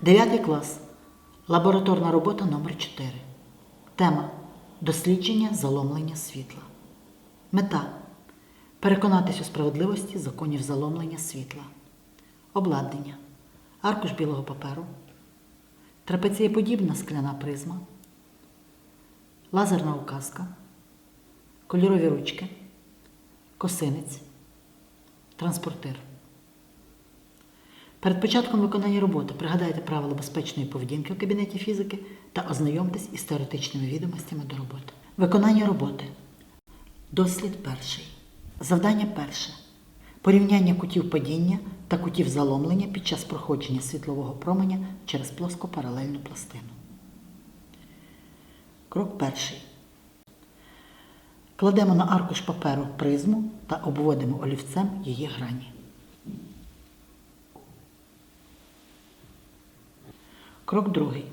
9 клас. Лабораторна робота номер 4 Тема Дослідження заломлення світла. Мета переконатись у справедливості законів заломлення світла. Обладнання. Аркуш білого паперу. Трапецієподібна скляна призма. Лазерна указка. Кольорові ручки. Косинець. Транспортир. Перед початком виконання роботи пригадайте правила безпечної поведінки у кабінеті фізики та ознайомтесь із теоретичними відомостями до роботи. Виконання роботи. Дослід перший. Завдання перше. Порівняння кутів падіння та кутів заломлення під час проходження світлового променя через плоскопаралельну пластину. Крок перший. Кладемо на аркуш паперу призму та обводимо олівцем її грані. Крок другий.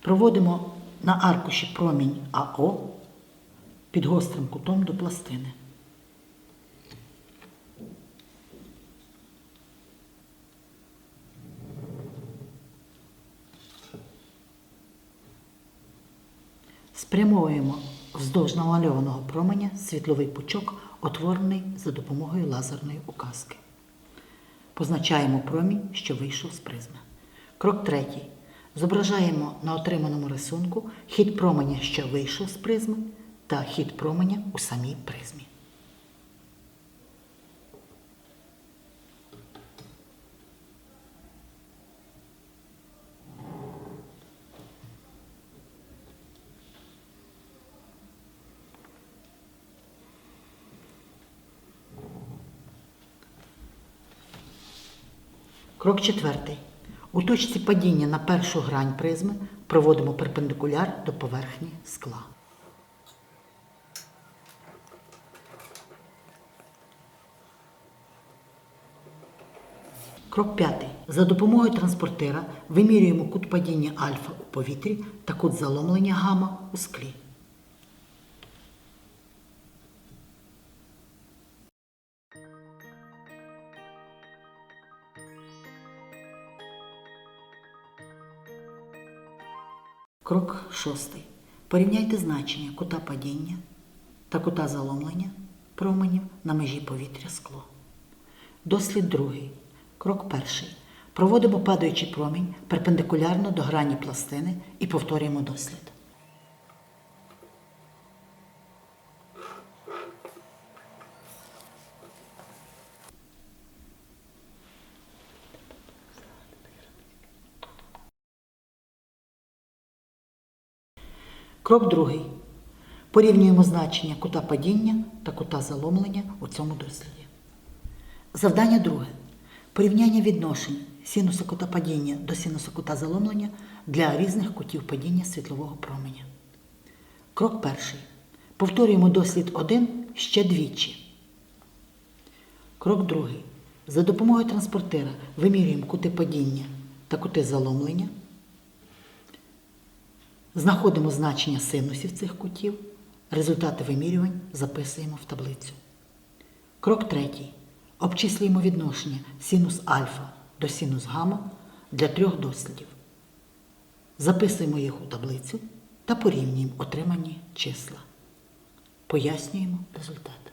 Проводимо на аркуші промінь АО під гострим кутом до пластини. Спрямовуємо вздовж намальованого променя світловий пучок, утворений за допомогою лазерної указки. Позначаємо промінь, що вийшов з призми. Крок третій. Зображаємо на отриманому рисунку хід променя, що вийшов з призми, та хід променя у самій призмі. Крок четвертий. У точці падіння на першу грань призми проводимо перпендикуляр до поверхні скла. Крок п'ятий. За допомогою транспортира вимірюємо кут падіння альфа у повітрі та кут заломлення гамма у склі. Крок шостий. Порівняйте значення кута падіння та кута заломлення променів на межі повітря скло. Дослід другий. Крок перший. Проводимо падаючий промінь перпендикулярно до грані пластини і повторюємо дослід. Крок другий. Порівнюємо значення кута падіння та кута заломлення у цьому досліді. Завдання друге. Порівняння відношень синуса кута падіння до синуса кута заломлення для різних кутів падіння світлового променя. Крок перший. Повторюємо дослід 1 ще двічі. Крок другий. За допомогою транспортира вимірюємо кути падіння та кути заломлення. Знаходимо значення синусів цих кутів. Результати вимірювань записуємо в таблицю. Крок третій. Обчислюємо відношення синус альфа до синус гамма для трьох дослідів. Записуємо їх у таблицю та порівнюємо отримані числа. Пояснюємо результати.